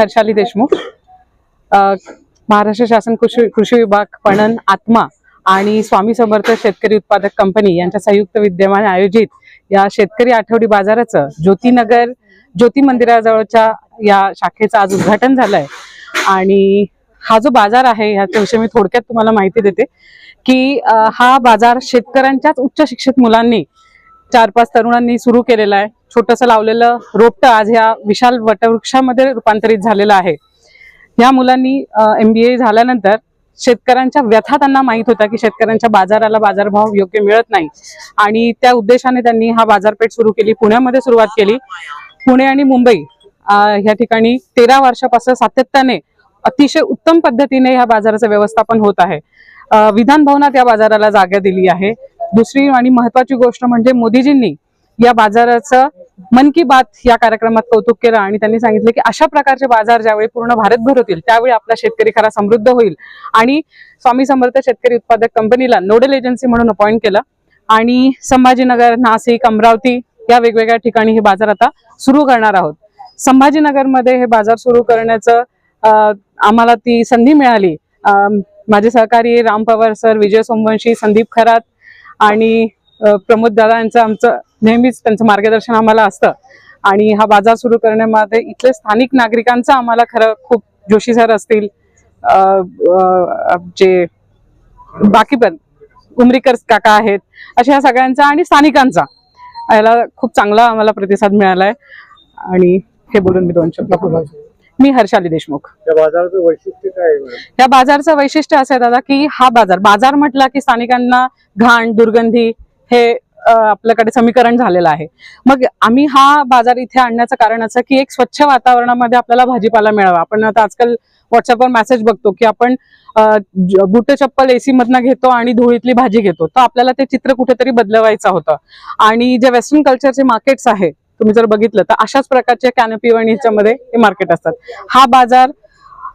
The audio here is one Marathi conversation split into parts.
हर्षाली देशमुख महाराष्ट्र शासन कृषी कृषी विभाग पणन आत्मा आणि स्वामी समर्थ शेतकरी उत्पादक कंपनी यांच्या संयुक्त विद्यमाने आयोजित या शेतकरी आठवडी बाजाराचं ज्योतीनगर ज्योती मंदिराजवळच्या या शाखेचं आज उद्घाटन झालंय. आणि हा जो बाजार आहे ह्याच्याविषयी मी थोडक्यात तुम्हाला माहिती देते की हा बाजार शेतकऱ्यांच्याच उच्च शिक्षित मुलांनी चार पाच तरुणांनी सुरू केलेला आहे. छोटंसं लावलेलं रोपटं आज ह्या विशाल वटवृक्षामध्ये रूपांतरित झालेलं आहे. या मुलांनी एम बी ए झाल्यानंतर शेतकऱ्यांच्या व्यथा त्यांना माहीत होता की शेतकऱ्यांच्या बाजाराला बाजारभाव योग्य मिळत नाही. आणि त्या उद्देशाने त्यांनी हा बाजारपेठ सुरू केली पुण्यामध्ये सुरुवात केली. पुणे आणि मुंबई ह्या ठिकाणी तेरा वर्षापासून सातत्याने अतिशय उत्तम पद्धतीने ह्या बाजाराचं व्यवस्थापन होत आहे. विधान भवनात या बाजाराला जागा दिली आहे. दुसरी आणि महत्वाची गोष्ट म्हणजे मोदीजींनी या बाजाराचं मन की बात या कार्यक्रमात कौतुक केलं आणि त्यांनी सांगितलं की अशा प्रकारचे बाजार ज्यावेळी पूर्ण भारतभर होतील त्यावेळी आपला शेतकरी खरा समृद्ध होईल. आणि स्वामी समर्थ शेतकरी उत्पादक कंपनीला नोडल एजन्सी म्हणून अपॉइंट केलं. आणि संभाजीनगर नाशिक अमरावती या वेगवेगळ्या ठिकाणी हे बाजार आता सुरू करणार आहोत. संभाजीनगरमध्ये हे बाजार सुरू करण्याचं आम्हाला ती संधी मिळाली. माझे सहकारी राम पवार सर विजय सोमवंशी संदीप खरात आणि प्रमोद दादा यांचं आमचं नेहमीच त्यांचं मार्गदर्शन आम्हाला असतं आणि हा बाजार सुरू करण्यामध्ये इथले स्थानिक नागरिकांचं आम्हाला खरं खूप जोशी सर असतील जे बाकी पण उमरीकर काका आहेत अशा ह्या सगळ्यांचा आणि स्थानिकांचा याला खूप चांगला आम्हाला प्रतिसाद मिळालाय आणि हे बोलून मी दोन शब्द. मी हर्षाली देशमुख बाजाराचं वैशिष्ट्य काय? या बाजारचं वैशिष्ट्य असं आहे दादा की हा बाजार बाजार म्हटला की स्थानिकांना घाण दुर्गंधी हे आपल्याकडे समीकरण झालेलं आहे. मग आम्ही हा बाजार इथे आणण्याचं कारण असं की एक स्वच्छ वातावरणामध्ये आपल्याला भाजीपाला मिळावा. आपण आता आजकाल व्हॉट्सअपवर मेसेज बघतो की आपण बुट चप्पल एसी मधनं घेतो आणि धुळीतली भाजी घेतो. तर आपल्याला ते चित्र कुठेतरी बदलवायचं होतं. आणि जे वेस्टर्न कल्चरचे मार्केट्स आहे तुम्ही जर बघितलं तर अशाच प्रकारच्या कॅनपी आणि ह्याच्यामध्ये हे मार्केट असतात. हा बाजार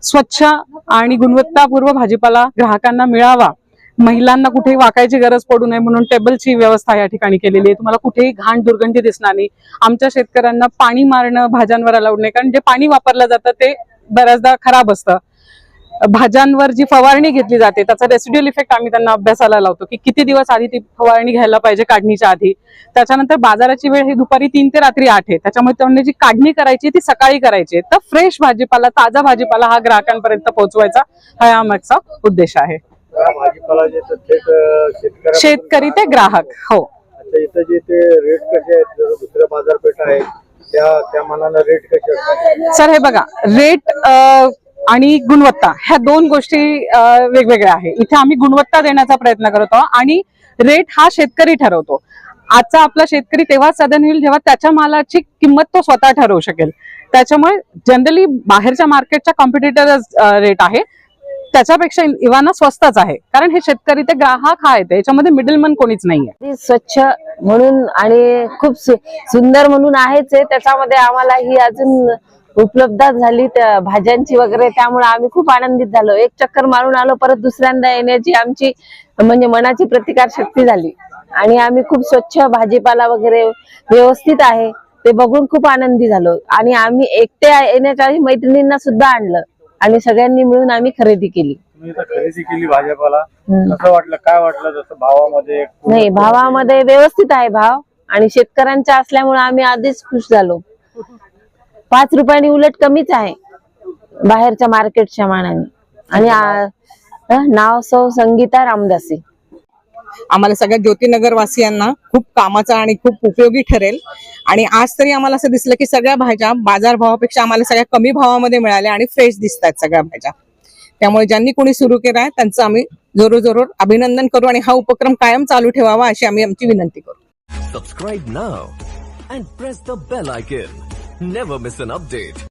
स्वच्छ आणि गुणवत्तापूर्व भाजीपाला ग्राहकांना मिळावा. महिलांना कुठेही वाकायची गरज पडू नये म्हणून टेबलची व्यवस्था या ठिकाणी केलेली आहे. तुम्हाला कुठेही घाण दुर्गंधी दिसणार नाही. आमच्या शेतकऱ्यांना पाणी मारणं भाज्यांवर अलाउड नाही. कारण जे पाणी वापरलं जातं ते बऱ्याचदा खराब असतं. भाज्यांवर जी फवारणी घेतली जाते त्याचा रेसिड्युअल इफेक्ट आम्ही त्यांना अभ्यासाला लावतो की किती दिवस आधी ती फवारणी घ्यायला पाहिजे काढणीच्या आधी. त्याच्यानंतर बाजाराची वेळ ही दुपारी तीन ते रात्री आठ आहे. त्याच्यामुळे त्यांनी जी काढणी करायची ती सकाळी करायची तर फ्रेश भाजीपाला ताजा भाजीपाला हा ग्राहकांपर्यंत पोहोचवायचा हा या उद्देश आहे. भाजीपाला जे तर थेट अं, शेतकऱ्यापर्यंत शेतकरी ते ग्राहक हो. अच्छा इथं जे ते रेट कसे आहेत दुसऱ्या बाजारपेठा आहेत त्या त्या मानानं रेट कसे असतात? सर हे बघा रेट आणि गुणवत्ता ह्या दोन गोष्टी अ, वेगवेगळ्या आहे. इथे आम्ही गुणवत्ता देण्याचा प्रयत्न करतो आणि रेट हा शेतकरी ठरवतो. आजचा आपला शेतकरी तेव्हाच साधन होईल जेव्हा त्याच्या मालाची किंमत तो स्वतः ठरवू शकेल. त्याच्यामुळे जनरली बाहेरच्या मार्केटच्या कॉम्पिटिटर रेट आहे. त्याच्यापेक्षा इवाना स्वस्तच आहे. कारण हे शेतकरी ते ग्राहक आहेत याच्यामध्ये मिडलमन कोणीच नाहीये. स्वच्छ म्हणून आणि खूप सुंदर म्हणून आहेच आहे त्याच्यामध्ये आम्हाला ही अजून उपलब्ध झाली त्या भाज्यांची वगैरे. त्यामुळे आम्ही खूप आनंदित झालो. एक चक्कर मारून आलो परत दुसऱ्यांदा येण्याची आमची म्हणजे मनाची प्रतिकार शक्ती झाली. आणि आम्ही खूप स्वच्छ भाजीपाला वगैरे व्यवस्थित आहे. ते बघून खूप आनंदी झालो. आणि आम्ही एकटे येण्याच्या मैत्रिणींना सुद्धा आणलं. आणि सगळ्यांनी मिळून आम्ही खरेदी केली. तुम्ही इथं खरेदी केली भाजीपाला. कसं वाटलं काय वाटलं जसं भावामध्ये नाही भावामध्ये व्यवस्थित आहे भाव आणि शेतकऱ्यांच्या असल्यामुळे आम्ही आधीच खुश झालो. पाच रुपयांनी उलट कमीच आहे बाहेरच्या मार्केटच्या मानाने. आणि आ- नाव सौ संगीता रामदासी. आम्हाला सगळ्या ज्योतीनगरवासियांना खूप कामाचा आणि खूप उपयोगी ठरेल. आणि आज तरी आम्हाला असं दिसलं की सगळ्या भाज्या बाजार भावापेक्षा आम्हाला सगळ्या कमी भावामध्ये मिळाल्या आणि फ्रेश दिसत सगळ्या भाज्या. त्यामुळे ज्यांनी कोणी सुरू केला आहे त्यांचं आम्ही जरूर जरूर अभिनंदन करू आणि हा उपक्रम कायम चालू ठेवावा अशी आम्ही आमची विनंती करू. Subscribe now and press the bell icon never miss an update